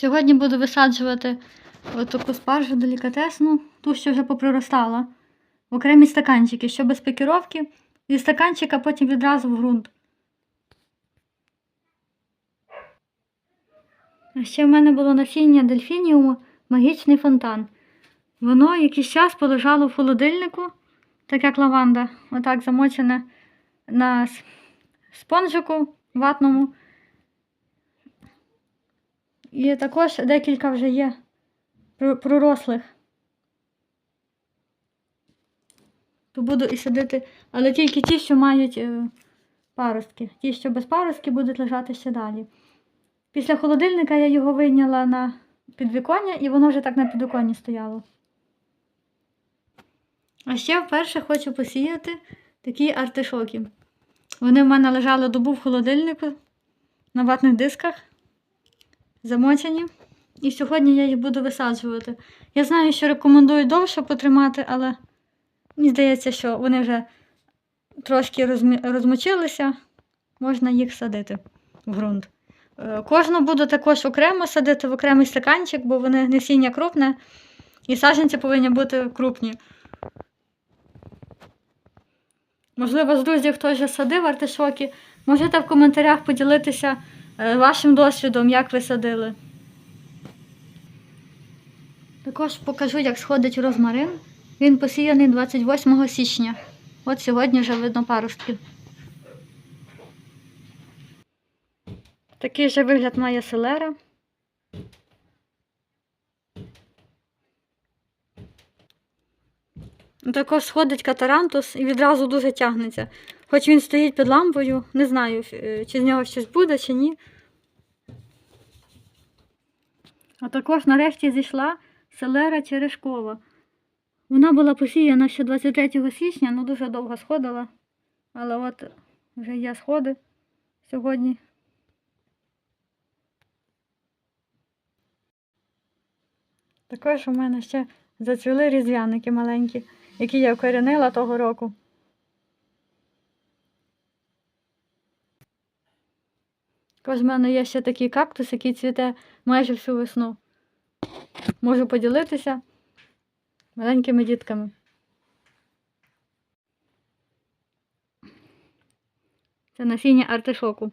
Сьогодні буду висаджувати таку спаржу делікатесну, ту, що вже попроростала, в окремі стаканчики, що без пікіровки, і стаканчика потім відразу в ґрунт. А ще в мене було насіння дельфініуму магічний фонтан. Воно якийсь час полежало в холодильнику, так як лаванда, отак замочене на спонжику ватному. І також декілька вже є пророслих. То буду і садити, але тільки ті, що мають е, паростки. Ті, що без паростки, будуть лежати ще далі. Після холодильника я його вийняла на підвіконня, і воно вже так на підвіконні стояло. А ще вперше хочу посіяти такі артишоки. Вони в мене лежали добу в холодильнику на ватних дисках, замочені. І сьогодні я їх буду висаджувати. Я знаю, що рекомендують довше потримати, але мені здається, що вони вже трошки розмочилися, можна їх садити в ґрунт. Е, Кожну буду також окремо садити в окремий стаканчик, бо вони насіння крупне, і саджанці повинні бути крупні. Можливо, з друзів хтось вже садив артишоки. Можете в коментарях поділитися вашим досвідом, як ви садили. Також покажу, як сходить розмарин. Він посіяний 28 січня. От сьогодні вже видно паростки. Такий же вигляд має селера. Також сходить катарантус і відразу дуже тягнеться. Хоч він стоїть під лампою, не знаю, е, чи з нього щось буде, чи ні. А також нарешті зійшла селера черешкова. Вона була посіяна ще 23 січня, ну дуже довго сходила. Але от вже є сходи сьогодні. Також у мене ще зацвіли різдвяники маленькі, які я вкорінила того року. Також в мене є ще такий кактус, який цвіте майже всю весну. Можу поділитися маленькими дітками. Це насіння артишоку.